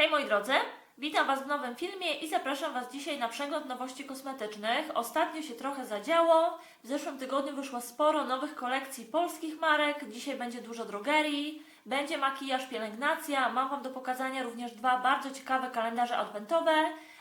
Hej moi drodzy, witam Was w nowym filmie i zapraszam Was dzisiaj na przegląd nowości kosmetycznych. Ostatnio się trochę zadziało, w zeszłym tygodniu wyszło sporo nowych kolekcji polskich marek, dzisiaj będzie dużo drogerii, będzie makijaż, pielęgnacja, mam Wam do pokazania również dwa bardzo ciekawe kalendarze adwentowe,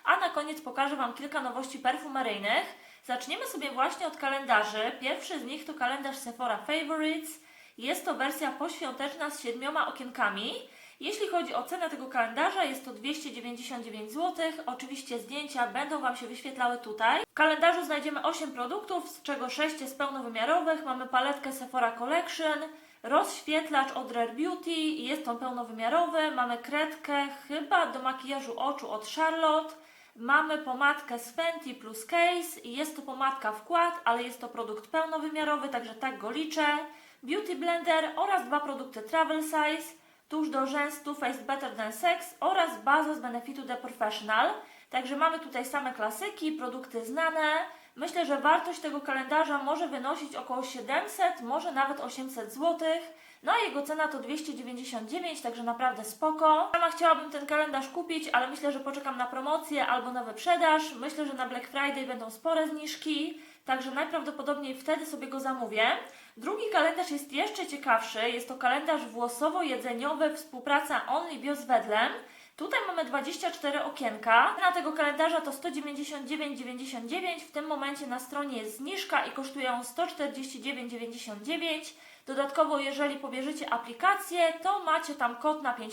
a na koniec pokażę Wam kilka nowości perfumeryjnych. Zaczniemy sobie właśnie od kalendarzy. Pierwszy z nich to kalendarz Sephora Favorites. Jest to wersja poświąteczna z siedmioma okienkami. Jeśli chodzi o cenę tego kalendarza, jest to 299 zł. Oczywiście zdjęcia będą Wam się wyświetlały tutaj. W kalendarzu znajdziemy 8 produktów, z czego 6 jest pełnowymiarowych. Mamy paletkę Sephora Collection, rozświetlacz od Rare Beauty, jest on pełnowymiarowy. Mamy kredkę chyba do makijażu oczu od Charlotte. Mamy pomadkę z Fenty plus Case jest to pomadka wkład, ale jest to produkt pełnowymiarowy, także tak go liczę. Beauty Blender oraz dwa produkty Travel Size tuż do rzęs Too Faced Better Than Sex oraz baza z benefitu The Professional. Także mamy tutaj same klasyki, produkty znane. Myślę, że wartość tego kalendarza może wynosić około 700, może nawet 800 zł. No a jego cena to 299, także naprawdę spoko. Sama chciałabym ten kalendarz kupić, ale myślę, że poczekam na promocję albo na wyprzedaż. Myślę, że na Black Friday będą spore zniżki, także najprawdopodobniej wtedy sobie go zamówię. Drugi kalendarz jest jeszcze ciekawszy. Jest to kalendarz włosowo-jedzeniowy współpraca Only Bio z Wedlem. Tutaj mamy 24 okienka. Cena tego kalendarza to 199,99. W tym momencie na stronie jest zniżka i kosztuje on 149,99. Dodatkowo, jeżeli pobierzecie aplikację, to macie tam kod na 5%,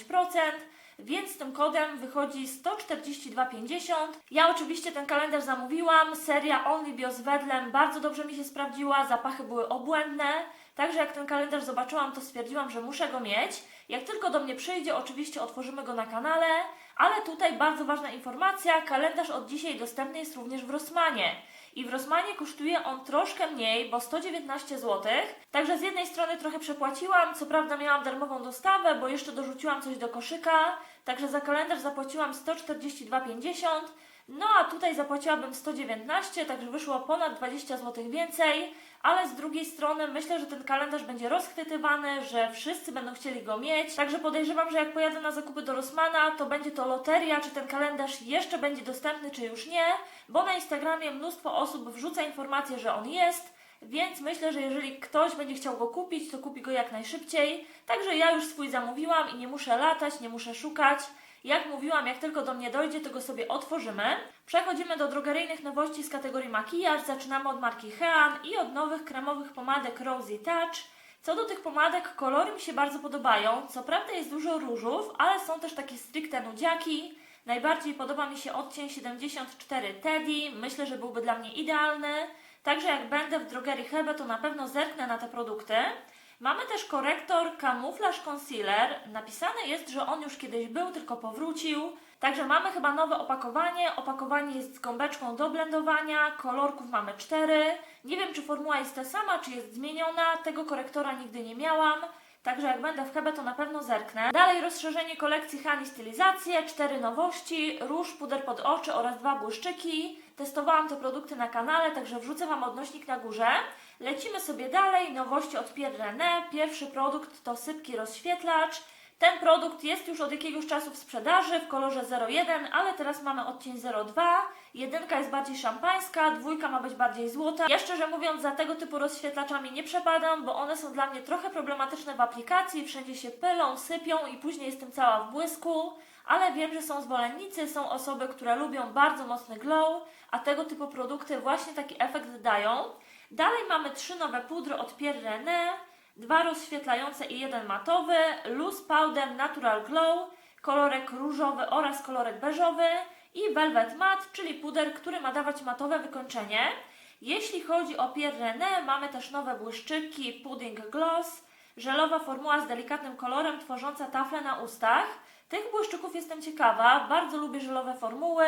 więc z tym kodem wychodzi 142,50. Ja oczywiście ten kalendarz zamówiłam. Seria Only Bio Wedlem bardzo dobrze mi się sprawdziła, zapachy były obłędne. Także jak ten kalendarz zobaczyłam, to stwierdziłam, że muszę go mieć. Jak tylko do mnie przyjdzie, oczywiście otworzymy go na kanale. Ale tutaj bardzo ważna informacja, kalendarz od dzisiaj dostępny jest również w Rossmanie. I w Rossmanie kosztuje on troszkę mniej, bo 119 zł. Także z jednej strony trochę przepłaciłam, co prawda miałam darmową dostawę, bo jeszcze dorzuciłam coś do koszyka. Także za kalendarz zapłaciłam 142,50. No a tutaj zapłaciłabym 119, także wyszło ponad 20 zł więcej, ale z drugiej strony myślę, że ten kalendarz będzie rozchwytywany, że wszyscy będą chcieli go mieć. Także podejrzewam, że jak pojadę na zakupy do Rossmana, to będzie to loteria, czy ten kalendarz jeszcze będzie dostępny, czy już nie, bo na Instagramie mnóstwo osób wrzuca informację, że on jest. Więc myślę, że jeżeli ktoś będzie chciał go kupić, to kupi go jak najszybciej. Także ja już swój zamówiłam i nie muszę latać, nie muszę szukać. Jak mówiłam, jak tylko do mnie dojdzie, to go sobie otworzymy. Przechodzimy do drogeryjnych nowości z kategorii makijaż. Zaczynamy od marki Hean i od nowych kremowych pomadek Rosy Touch. Co do tych pomadek, kolory mi się bardzo podobają. Co prawda jest dużo różów, ale są też takie stricte nudziaki. Najbardziej podoba mi się odcień 74 Teddy. Myślę, że byłby dla mnie idealny. Także jak będę w drogerii Hebe, to na pewno zerknę na te produkty. Mamy też korektor Camouflage Concealer. Napisane jest, że on już kiedyś był, tylko powrócił. Także mamy chyba nowe opakowanie. Opakowanie jest z gąbeczką do blendowania. Kolorków mamy cztery. Nie wiem, czy formuła jest ta sama, czy jest zmieniona. Tego korektora nigdy nie miałam. Także jak będę w Hebe, to na pewno zerknę. Dalej rozszerzenie kolekcji Hani Stylizacje, cztery nowości, róż, puder pod oczy oraz dwa błyszczyki. Testowałam te produkty na kanale, także wrzucę Wam odnośnik na górze. Lecimy sobie dalej, nowości od Pierre René. Pierwszy produkt to sypki rozświetlacz. Ten produkt jest już od jakiegoś czasu w sprzedaży w kolorze 01, ale teraz mamy odcień 02. Jedynka jest bardziej szampańska, dwójka ma być bardziej złota. Ja szczerze mówiąc za tego typu rozświetlaczami nie przepadam, bo one są dla mnie trochę problematyczne w aplikacji, wszędzie się pylą, sypią i później jestem cała w błysku. Ale wiem, że są zwolennicy, są osoby, które lubią bardzo mocny glow, a tego typu produkty właśnie taki efekt dają. Dalej mamy trzy nowe pudry od Pierre René, dwa rozświetlające i jeden matowy, Loose Powder Natural Glow, kolorek różowy oraz kolorek beżowy i Velvet Matte, czyli puder, który ma dawać matowe wykończenie. Jeśli chodzi o Pierre René, mamy też nowe błyszczyki Pudding Gloss, żelowa formuła z delikatnym kolorem tworząca tafle na ustach. Tych błyszczyków jestem ciekawa, bardzo lubię żelowe formuły.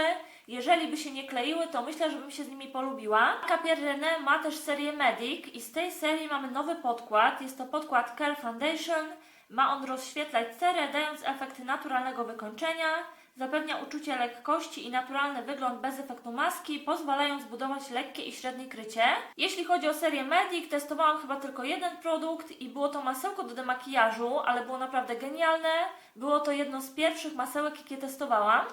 Jeżeli by się nie kleiły, to myślę, że bym się z nimi polubiła. Pierre René ma też serię Medic i z tej serii mamy nowy podkład. Jest to podkład Curl Foundation. Ma on rozświetlać cerę, dając efekt naturalnego wykończenia. Zapewnia uczucie lekkości i naturalny wygląd bez efektu maski, pozwalając zbudować lekkie i średnie krycie. Jeśli chodzi o serię Medic, testowałam chyba tylko jeden produkt i było to masełko do demakijażu, ale było naprawdę genialne. Było to jedno z pierwszych masełek, jakie testowałam.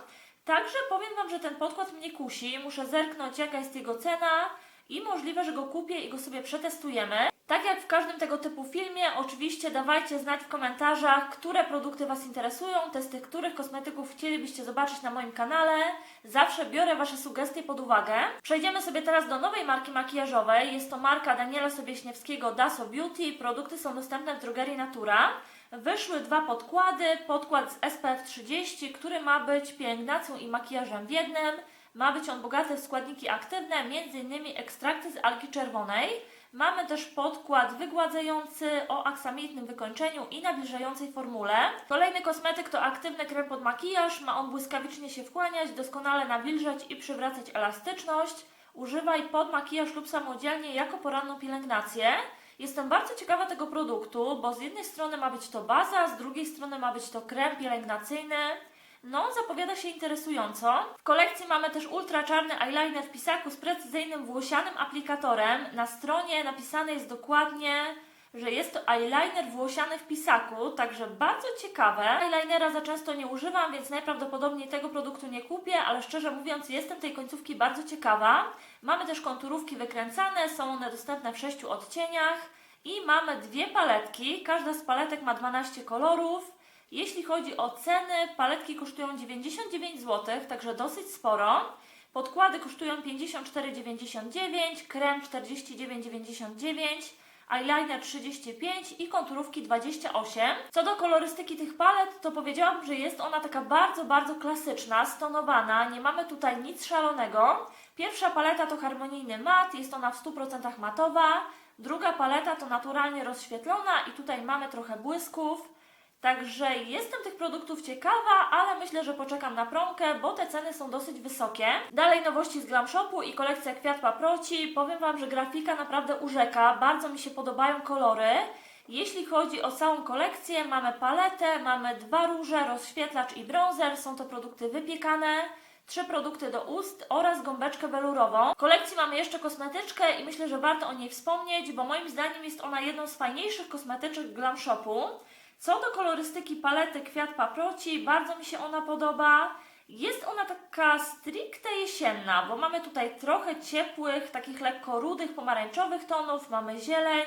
Także powiem Wam, że ten podkład mnie kusi. Muszę zerknąć, jaka jest jego cena i możliwe, że go kupię i go sobie przetestujemy. Tak jak w każdym tego typu filmie, oczywiście dawajcie znać w komentarzach, które produkty Was interesują, testy których kosmetyków chcielibyście zobaczyć na moim kanale. Zawsze biorę Wasze sugestie pod uwagę. Przejdziemy sobie teraz do nowej marki makijażowej. Jest to marka Daniela Sobieśniewskiego Daso Beauty. Produkty są dostępne w drogerii Natura. Wyszły dwa podkłady. Podkład z SPF 30, który ma być pielęgnacją i makijażem w jednym. Ma być on bogaty w składniki aktywne, m.in. ekstrakty z algi czerwonej. Mamy też podkład wygładzający o aksamitnym wykończeniu i nawilżającej formule. Kolejny kosmetyk to aktywny krem pod makijaż. Ma on błyskawicznie się wchłaniać, doskonale nawilżać i przywracać elastyczność. Używaj pod makijaż lub samodzielnie jako poranną pielęgnację. Jestem bardzo ciekawa tego produktu, bo z jednej strony ma być to baza, z drugiej strony ma być to krem pielęgnacyjny. No, zapowiada się interesująco. W kolekcji mamy też ultra czarny eyeliner w pisaku z precyzyjnym włosianym aplikatorem. Na stronie napisane jest dokładnie, że jest to eyeliner włosiany w pisaku, także bardzo ciekawe. Eyelinera za często nie używam, więc najprawdopodobniej tego produktu nie kupię, ale szczerze mówiąc jestem tej końcówki bardzo ciekawa. Mamy też konturówki wykręcane, są one dostępne w sześciu odcieniach. I mamy dwie paletki, każda z paletek ma 12 kolorów. Jeśli chodzi o ceny, paletki kosztują 99 zł, także dosyć sporo. Podkłady kosztują 54,99, krem 49,99, eyeliner 35 i konturówki 28. Co do kolorystyki tych palet, to powiedziałabym, że jest ona taka bardzo, bardzo klasyczna, stonowana. Nie mamy tutaj nic szalonego. Pierwsza paleta to harmonijny mat, jest ona w 100% matowa. Druga paleta to naturalnie rozświetlona i tutaj mamy trochę błysków. Także jestem tych produktów ciekawa, ale myślę, że poczekam na promkę, bo te ceny są dosyć wysokie. Dalej nowości z Glam Shopu i kolekcja Kwiat Paproci. Powiem Wam, że grafika naprawdę urzeka, bardzo mi się podobają kolory. Jeśli chodzi o całą kolekcję, mamy paletę, mamy dwa róże, rozświetlacz i bronzer, są to produkty wypiekane. Trzy produkty do ust oraz gąbeczkę welurową. W kolekcji mamy jeszcze kosmetyczkę i myślę, że warto o niej wspomnieć, bo moim zdaniem jest ona jedną z fajniejszych kosmetyczek Glam Shopu. Co do kolorystyki palety Kwiat Paproci, bardzo mi się ona podoba. Jest ona taka stricte jesienna, bo mamy tutaj trochę ciepłych, takich lekko rudych, pomarańczowych tonów, mamy zieleń,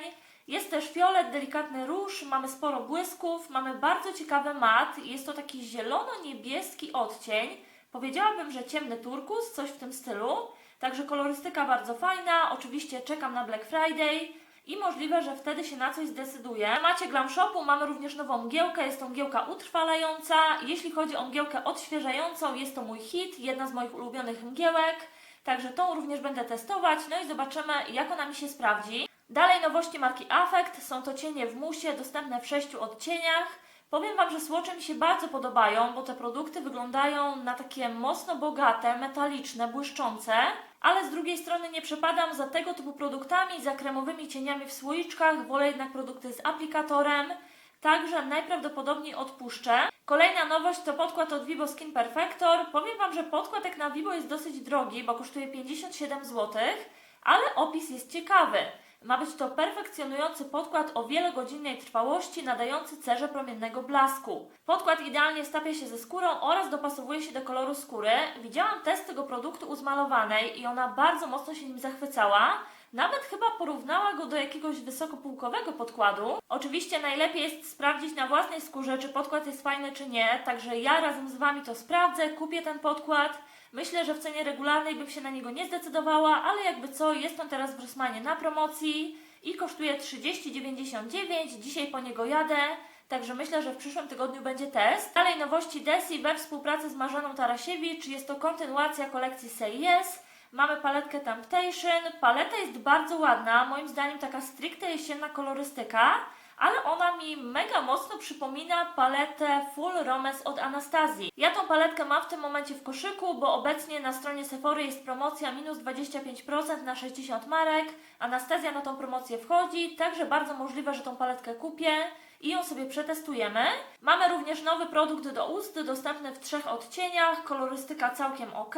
jest też fiolet, delikatny róż, mamy sporo błysków, mamy bardzo ciekawy mat, jest to taki zielono-niebieski odcień. Powiedziałabym, że ciemny turkus, coś w tym stylu. Także kolorystyka bardzo fajna, oczywiście czekam na Black Friday i możliwe, że wtedy się na coś zdecyduję. W temacie Glam Shopu mamy również nową mgiełkę, jest to mgiełka utrwalająca. Jeśli chodzi o mgiełkę odświeżającą, jest to mój hit, jedna z moich ulubionych mgiełek. Także tą również będę testować, no i zobaczymy jak ona mi się sprawdzi. Dalej nowości marki Affect, są to cienie w musie, dostępne w sześciu odcieniach. Powiem Wam, że słocze mi się bardzo podobają, bo te produkty wyglądają na takie mocno bogate, metaliczne, błyszczące, ale z drugiej strony nie przepadam za tego typu produktami, za kremowymi cieniami w słoiczkach, wolę jednak produkty z aplikatorem, także najprawdopodobniej odpuszczę. Kolejna nowość to podkład od Vivo Skin Perfector. Powiem Wam, że podkład jak na Vivo jest dosyć drogi, bo kosztuje 57 zł, ale opis jest ciekawy. Ma być to perfekcjonujący podkład o wielogodzinnej trwałości, nadający cerze promiennego blasku. Podkład idealnie stapia się ze skórą oraz dopasowuje się do koloru skóry. Widziałam test tego produktu u zmalowanej i ona bardzo mocno się nim zachwycała. Nawet chyba porównała go do jakiegoś wysokopółkowego podkładu. Oczywiście najlepiej jest sprawdzić na własnej skórze, czy podkład jest fajny, czy nie. Także ja razem z Wami to sprawdzę, kupię ten podkład. Myślę, że w cenie regularnej bym się na niego nie zdecydowała, ale jakby co, jest on teraz w Rossmanie na promocji i kosztuje 30,99. Dzisiaj po niego jadę. Także myślę, że w przyszłym tygodniu będzie test. Dalej nowości Desi we współpracy z Marzeną Tarasiewicz. Jest to kontynuacja kolekcji Say Yes. Mamy paletkę Temptation. Paleta jest bardzo ładna, moim zdaniem taka stricte jesienna kolorystyka, ale ona mi mega mocno przypomina paletę Full Romance od Anastazji. Ja tą paletkę mam w tym momencie w koszyku, bo obecnie na stronie Sephory jest promocja minus 25% na 60 marek. Anastazja na tą promocję wchodzi, także bardzo możliwe, że tą paletkę kupię. i ją sobie przetestujemy. Mamy również nowy produkt do ust, dostępny w trzech odcieniach, kolorystyka całkiem ok,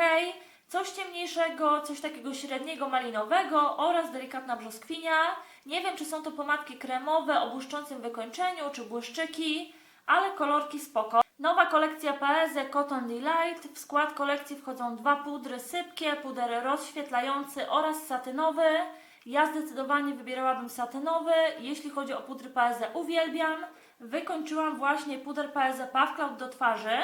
coś ciemniejszego, coś takiego średniego malinowego oraz delikatna brzoskwinia. Nie wiem, czy są to pomadki kremowe o błyszczącym wykończeniu, czy błyszczyki, ale kolorki spoko. Nowa kolekcja Paese Cotton Delight. W skład kolekcji wchodzą dwa pudry sypkie, puder rozświetlający oraz satynowy. Ja zdecydowanie wybierałabym satynowy. Jeśli chodzi o pudry Paese, uwielbiam. Wykończyłam właśnie puder Paese Puff Cloud do twarzy.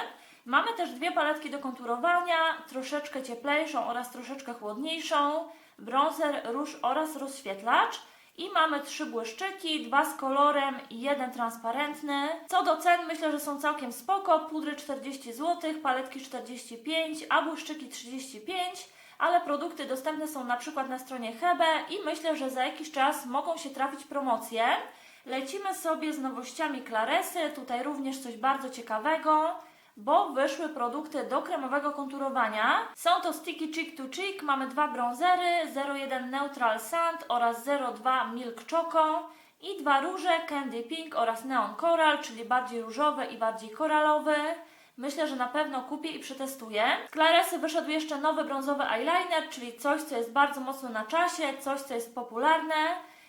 Mamy też dwie paletki do konturowania, troszeczkę cieplejszą oraz troszeczkę chłodniejszą, bronzer, róż oraz rozświetlacz. I mamy trzy błyszczyki, dwa z kolorem i jeden transparentny. Co do cen, myślę, że są całkiem spoko. Pudry 40 zł, paletki 45, a błyszczyki 35. Ale produkty dostępne są na przykład na stronie Hebe i myślę, że za jakiś czas mogą się trafić promocje. Lecimy sobie z nowościami Claresy. Tutaj również coś bardzo ciekawego bo wyszły produkty do kremowego konturowania. Są to Sticky Cheek to Cheek, mamy dwa bronzery, 01 Neutral Sand oraz 02 Milk Choco i dwa róże Candy Pink oraz Neon Coral, czyli bardziej różowy i bardziej koralowy. Myślę, że na pewno kupię i przetestuję. Z Claresy wyszedł jeszcze nowy brązowy eyeliner, czyli coś, co jest bardzo mocno na czasie, coś, co jest popularne.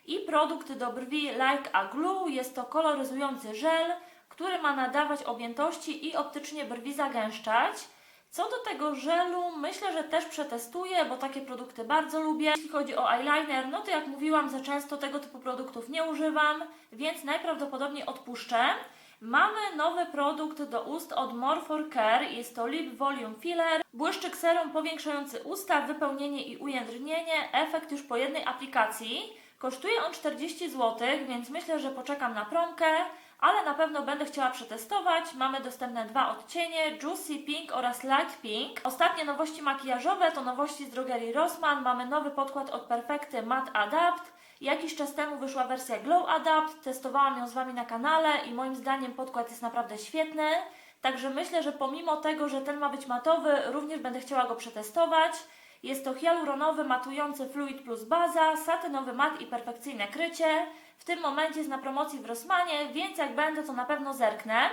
I produkt do brwi Like a Glue, jest to koloryzujący żel, który ma nadawać objętości i optycznie brwi zagęszczać. Co do tego żelu, myślę, że też przetestuję, bo takie produkty bardzo lubię. Jeśli chodzi o eyeliner, no to jak mówiłam, za często tego typu produktów nie używam, więc najprawdopodobniej odpuszczę. Mamy nowy produkt do ust od More for Care. Jest to Lip Volume Filler. Błyszczyk serum powiększający usta, wypełnienie i ujędrnienie. Efekt już po jednej aplikacji. Kosztuje on 40 zł, więc myślę, że poczekam na promkę ale na pewno będę chciała przetestować. Mamy dostępne dwa odcienie, Juicy Pink oraz Light Pink. Ostatnie nowości makijażowe to nowości z drogerii Rossmann. Mamy nowy podkład od Perfekty Matte Adapt. Jakiś czas temu wyszła wersja Glow Adapt, testowałam ją z Wami na kanale i moim zdaniem podkład jest naprawdę świetny. Także myślę, że pomimo tego, że ten ma być matowy, również będę chciała go przetestować. Jest to hialuronowy, matujący fluid plus baza, satynowy mat i perfekcyjne krycie. W tym momencie jest na promocji w Rossmanie, więc jak będę, to na pewno zerknę.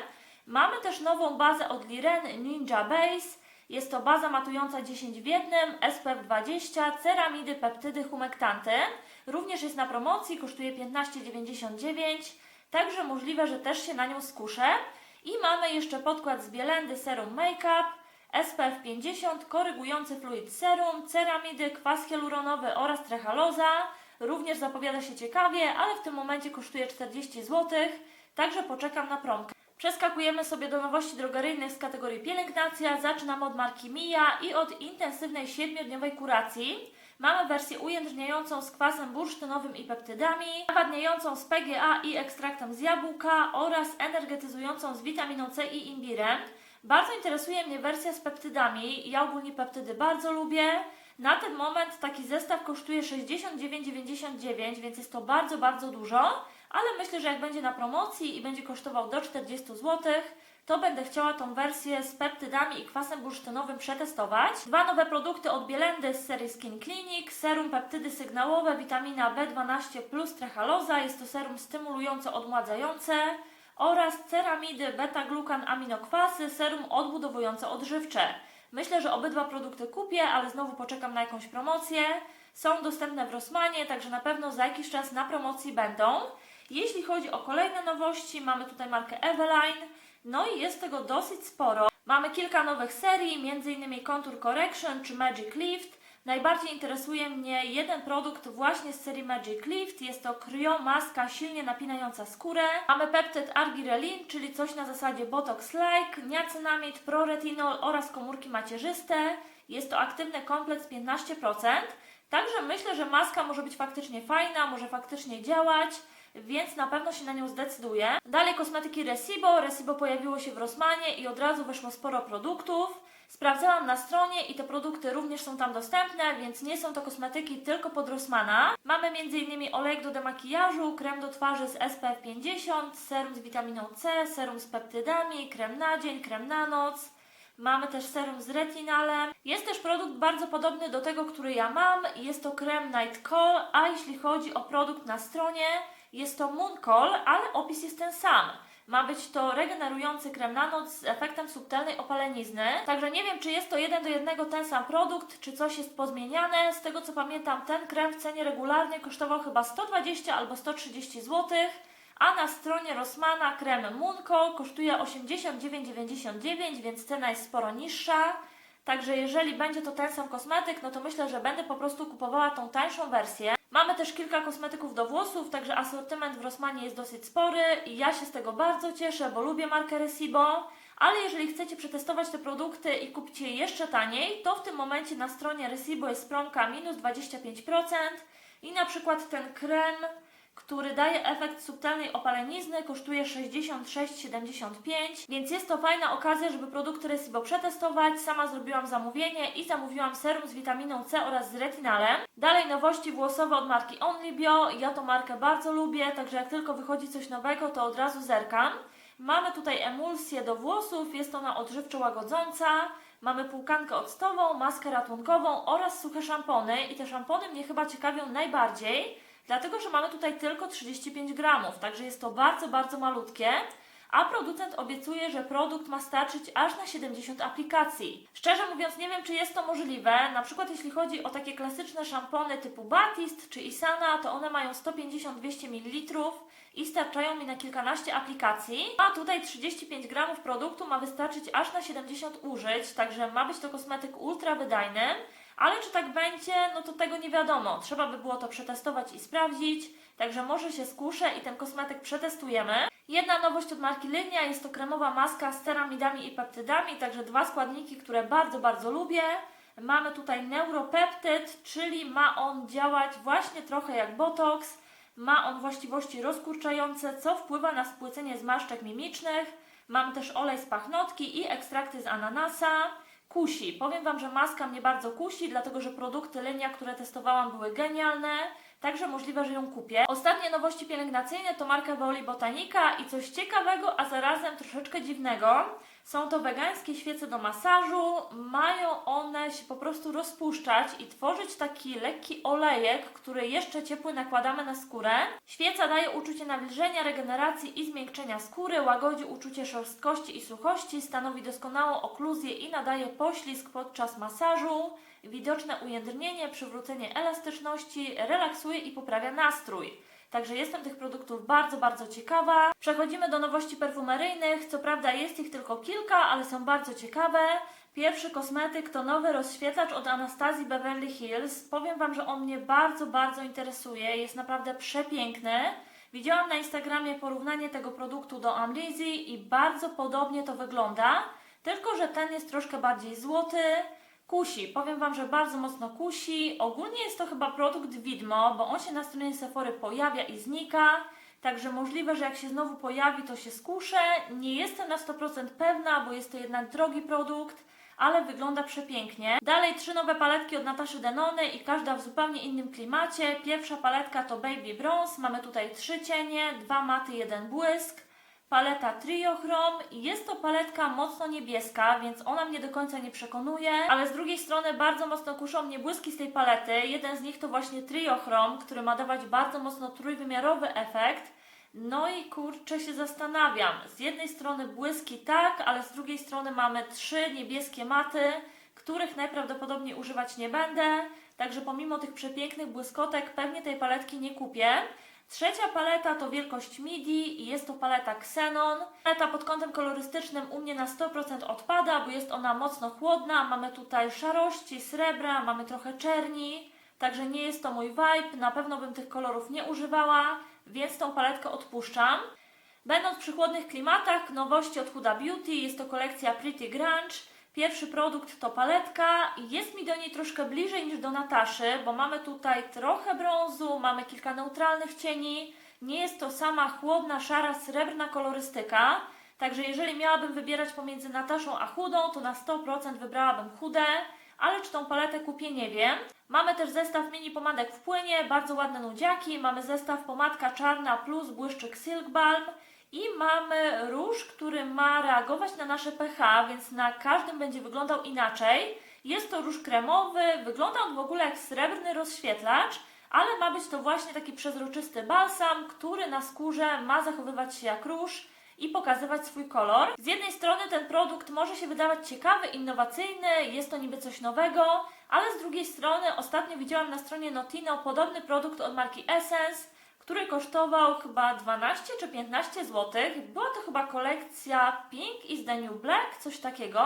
Mamy też nową bazę od Liren Ninja Base. Jest to baza matująca 10 w jednym, SPF 20, ceramidy, peptydy, humektanty. Również jest na promocji, kosztuje 15,99, także możliwe, że też się na nią skuszę. I mamy jeszcze podkład z Bielendy Serum Makeup, SPF 50, korygujący fluid serum, ceramidy, kwas hialuronowy oraz trehaloza. Również zapowiada się ciekawie, ale w tym momencie kosztuje 40 zł, także poczekam na promkę. Przeskakujemy sobie do nowości drogeryjnych z kategorii pielęgnacja. Zaczynamy od marki Mia i od intensywnej 7-dniowej kuracji. Mamy wersję ujędrniającą z kwasem bursztynowym i peptydami, nawadniającą z PGA i ekstraktem z jabłka oraz energetyzującą z witaminą C i imbirem. Bardzo interesuje mnie wersja z peptydami. Ja ogólnie peptydy bardzo lubię. Na ten moment taki zestaw kosztuje 69,99, więc jest to bardzo, bardzo dużo, ale myślę, że jak będzie na promocji i będzie kosztował do 40 zł, to będę chciała tą wersję z peptydami i kwasem bursztynowym przetestować. Dwa nowe produkty od Bielendy z serii Skin Clinic, serum peptydy sygnałowe, witamina B12 plus trehaloza, jest to serum stymulująco odmładzające oraz ceramidy, beta-glukan, aminokwasy, serum odbudowujące odżywcze. Myślę, że obydwa produkty kupię, ale znowu poczekam na jakąś promocję. Są dostępne w Rossmanie, także na pewno za jakiś czas na promocji będą. Jeśli chodzi o kolejne nowości, mamy tutaj markę Eveline. No i jest tego dosyć sporo. Mamy kilka nowych serii, m.in. Contour Correction czy Magic Lift. Najbardziej interesuje mnie jeden produkt właśnie z serii Magic Lift. Jest to Cryo Maska silnie napinająca skórę. Mamy peptyd argirelin, czyli coś na zasadzie Botox-like, niacinamid, proretinol oraz komórki macierzyste. Jest to aktywny kompleks 15%. Także myślę, że maska może być faktycznie fajna, może faktycznie działać więc na pewno się na nią zdecyduję. Dalej kosmetyki Resibo. Resibo pojawiło się w Rossmanie i od razu wyszło sporo produktów. Sprawdzałam na stronie i te produkty również są tam dostępne, więc nie są to kosmetyki tylko pod Rossmana. Mamy m.in. olejek do demakijażu, krem do twarzy z SPF 50, serum z witaminą C, serum z peptydami, krem na dzień, krem na noc. Mamy też serum z retinalem. Jest też produkt bardzo podobny do tego, który ja mam. Jest to krem Night Call, a jeśli chodzi o produkt na stronie, Jest to Mooncall, ale opis jest ten sam. Ma być to regenerujący krem na noc z efektem subtelnej opalenizny. Także nie wiem, czy jest to jeden do jednego ten sam produkt, czy coś jest pozmieniane. Z tego co pamiętam, ten krem w cenie regularnej kosztował chyba 120 albo 130 zł, a na stronie Rossmana krem Mooncall kosztuje 89,99, więc cena jest sporo niższa. Także jeżeli będzie to ten sam kosmetyk, no to myślę, że będę po prostu kupowała tą tańszą wersję. Mamy też kilka kosmetyków do włosów, także asortyment w Rossmanie jest dosyć spory i ja się z tego bardzo cieszę, bo lubię markę Resibo. Ale jeżeli chcecie przetestować te produkty i kupić je jeszcze taniej, to w tym momencie na stronie Resibo jest promka minus 25% i na przykład ten krem, który daje efekt subtelnej opalenizny, kosztuje 66,75, więc jest to fajna okazja, żeby produkty Resibo przetestować. Sama zrobiłam zamówienie i zamówiłam serum z witaminą C oraz z retinalem. Dalej nowości włosowe od marki Only Bio. Ja tą markę bardzo lubię, także jak tylko wychodzi coś nowego, to od razu zerkam. Mamy tutaj emulsję do włosów, jest ona odżywczo łagodząca. Mamy płukankę octową, maskę ratunkową oraz suche szampony i te szampony mnie chyba ciekawią najbardziej, dlatego że mamy tutaj tylko 35 gramów, także jest to bardzo, bardzo malutkie. A producent obiecuje, że produkt ma starczyć aż na 70 aplikacji. Szczerze mówiąc, nie wiem, czy jest to możliwe. Na przykład, jeśli chodzi o takie klasyczne szampony typu Batist czy Isana, to one mają 150-200 ml i starczają mi na kilkanaście aplikacji. A tutaj 35 gramów produktu ma wystarczyć aż na 70 użyć, także ma być to kosmetyk ultra wydajny. Ale czy tak będzie, no to tego nie wiadomo. Trzeba by było to przetestować i sprawdzić. Także może się skuszę i ten kosmetyk przetestujemy. Jedna nowość od marki Linia jest to kremowa maska z ceramidami i peptydami, także dwa składniki, które bardzo, bardzo lubię. Mamy tutaj neuropeptyd, czyli ma on działać właśnie trochę jak botox. Ma on właściwości rozkurczające, co wpływa na spłycenie zmarszczek mimicznych. Mamy też olej z pachnotki i ekstrakty z ananasa. Kusi. Powiem Wam, że maska mnie bardzo kusi, dlatego że produkty Linia, które testowałam, były genialne. Także możliwe, że ją kupię. Ostatnie nowości pielęgnacyjne to marka Veoli Botanica i coś ciekawego, a zarazem troszeczkę dziwnego. Są to wegańskie świece do masażu. Mają one się po prostu rozpuszczać i tworzyć taki lekki olejek, który jeszcze ciepły nakładamy na skórę. Świeca daje uczucie nawilżenia, regeneracji i zmiękczenia skóry, łagodzi uczucie szorstkości i suchości, stanowi doskonałą okluzję i nadaje poślizg podczas masażu widoczne ujędrnienie, przywrócenie elastyczności, relaksuje i poprawia nastrój. Także jestem tych produktów bardzo, bardzo ciekawa. Przechodzimy do nowości perfumeryjnych. Co prawda jest ich tylko kilka, ale są bardzo ciekawe. Pierwszy kosmetyk to nowy rozświetlacz od Anastazji Beverly Hills. Powiem Wam, że on mnie bardzo, bardzo interesuje. Jest naprawdę przepiękny. Widziałam na Instagramie porównanie tego produktu do Amlizji i bardzo podobnie to wygląda. Tylko, że ten jest troszkę bardziej złoty. Kusi. Powiem Wam, że bardzo mocno kusi. Ogólnie jest to chyba produkt widmo, bo on się na stronie Sephory pojawia i znika. Także możliwe, że jak się znowu pojawi, to się skuszę. Nie jestem na 100% pewna, bo jest to jednak drogi produkt, ale wygląda przepięknie. Dalej trzy nowe paletki od Nataszy Denony i każda w zupełnie innym klimacie. Pierwsza paletka to Baby Bronze. Mamy tutaj trzy cienie, dwa maty, jeden błysk paleta Trio Chrome i jest to paletka mocno niebieska, więc ona mnie do końca nie przekonuje, ale z drugiej strony bardzo mocno kuszą mnie błyski z tej palety. Jeden z nich to właśnie Trio Chrome, który ma dawać bardzo mocno trójwymiarowy efekt. No i kurczę się zastanawiam. Z jednej strony błyski tak, ale z drugiej strony mamy trzy niebieskie maty, których najprawdopodobniej używać nie będę. Także pomimo tych przepięknych błyskotek pewnie tej paletki nie kupię. Trzecia paleta to wielkość midi i jest to paleta Xenon. Paleta pod kątem kolorystycznym u mnie na 100% odpada, bo jest ona mocno chłodna. Mamy tutaj szarości, srebra, mamy trochę czerni, także nie jest to mój vibe. Na pewno bym tych kolorów nie używała, więc tą paletkę odpuszczam. Będąc przy chłodnych klimatach, nowości od Huda Beauty, jest to kolekcja Pretty Grunge. Pierwszy produkt to paletka jest mi do niej troszkę bliżej niż do Nataszy, bo mamy tutaj trochę brązu, mamy kilka neutralnych cieni. Nie jest to sama chłodna, szara, srebrna kolorystyka. Także jeżeli miałabym wybierać pomiędzy Nataszą a Hudą, to na 100% wybrałabym Hudę, ale czy tą paletę kupię, nie wiem. Mamy też zestaw mini pomadek w płynie, bardzo ładne nudziaki. Mamy zestaw pomadka czarna plus błyszczyk Silk Balm. I mamy róż, który ma reagować na nasze pH, więc na każdym będzie wyglądał inaczej. Jest to róż kremowy, wygląda on w ogóle jak srebrny rozświetlacz, ale ma być to właśnie taki przezroczysty balsam, który na skórze ma zachowywać się jak róż i pokazywać swój kolor. Z jednej strony ten produkt może się wydawać ciekawy, innowacyjny, jest to niby coś nowego, ale z drugiej strony ostatnio widziałam na stronie Notino podobny produkt od marki Essence, który kosztował chyba 12 czy 15 zł. Była to chyba kolekcja Pink is the New Black, coś takiego.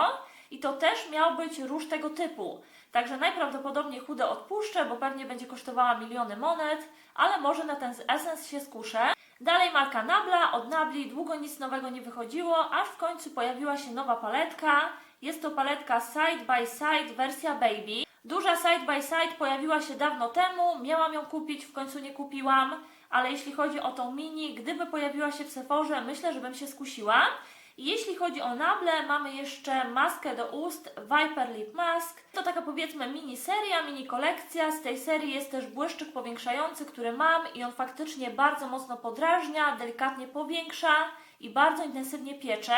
I to też miał być róż tego typu. Także najprawdopodobniej chude odpuszczę, bo pewnie będzie kosztowała miliony monet, ale może na ten Essence się skuszę. Dalej marka Nabla. Od Nabli długo nic nowego nie wychodziło, aż w końcu pojawiła się nowa paletka. Jest to paletka Side by Side wersja Baby. Duża Side by Side pojawiła się dawno temu, miałam ją kupić, w końcu nie kupiłam, ale jeśli chodzi o tą mini, gdyby pojawiła się w Sephorze, myślę, że bym się skusiła. I jeśli chodzi o Nable, mamy jeszcze maskę do ust Viper Lip Mask. To taka powiedzmy mini seria, mini kolekcja. Z tej serii jest też błyszczyk powiększający, który mam i on faktycznie bardzo mocno podrażnia, delikatnie powiększa i bardzo intensywnie piecze.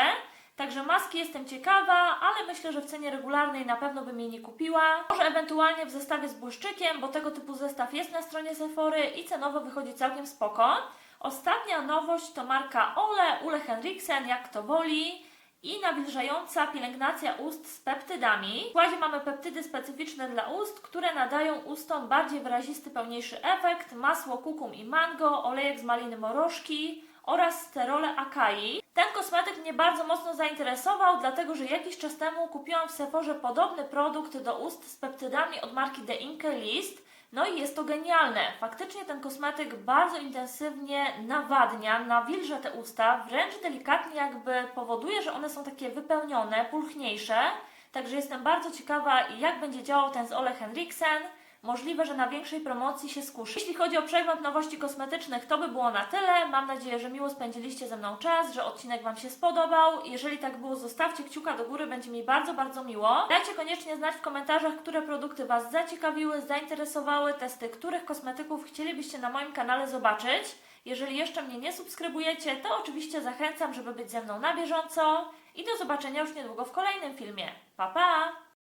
Także maski jestem ciekawa, ale myślę, że w cenie regularnej na pewno bym jej nie kupiła. Może ewentualnie w zestawie z błyszczykiem, bo tego typu zestaw jest na stronie Sephory i cenowo wychodzi całkiem spoko. Ostatnia nowość to marka Ole, Ule Henriksen, jak to woli i nawilżająca pielęgnacja ust z peptydami. W składzie mamy peptydy specyficzne dla ust, które nadają ustom bardziej wyrazisty, pełniejszy efekt, masło kukum i mango, olejek z maliny morożki oraz sterole akai. Ten kosmetyk mnie bardzo mocno zainteresował, dlatego że jakiś czas temu kupiłam w Sephorze podobny produkt do ust z peptydami od marki The Inke List. No i jest to genialne. Faktycznie ten kosmetyk bardzo intensywnie nawadnia, nawilża te usta, wręcz delikatnie jakby powoduje, że one są takie wypełnione, pulchniejsze. Także jestem bardzo ciekawa, jak będzie działał ten z Ole Henriksen. Możliwe, że na większej promocji się skuszy. Jeśli chodzi o przegląd nowości kosmetycznych, to by było na tyle. Mam nadzieję, że miło spędziliście ze mną czas, że odcinek Wam się spodobał. Jeżeli tak było, zostawcie kciuka do góry, będzie mi bardzo, bardzo miło. Dajcie koniecznie znać w komentarzach, które produkty Was zaciekawiły, zainteresowały, testy których kosmetyków chcielibyście na moim kanale zobaczyć. Jeżeli jeszcze mnie nie subskrybujecie, to oczywiście zachęcam, żeby być ze mną na bieżąco i do zobaczenia już niedługo w kolejnym filmie. Pa, pa!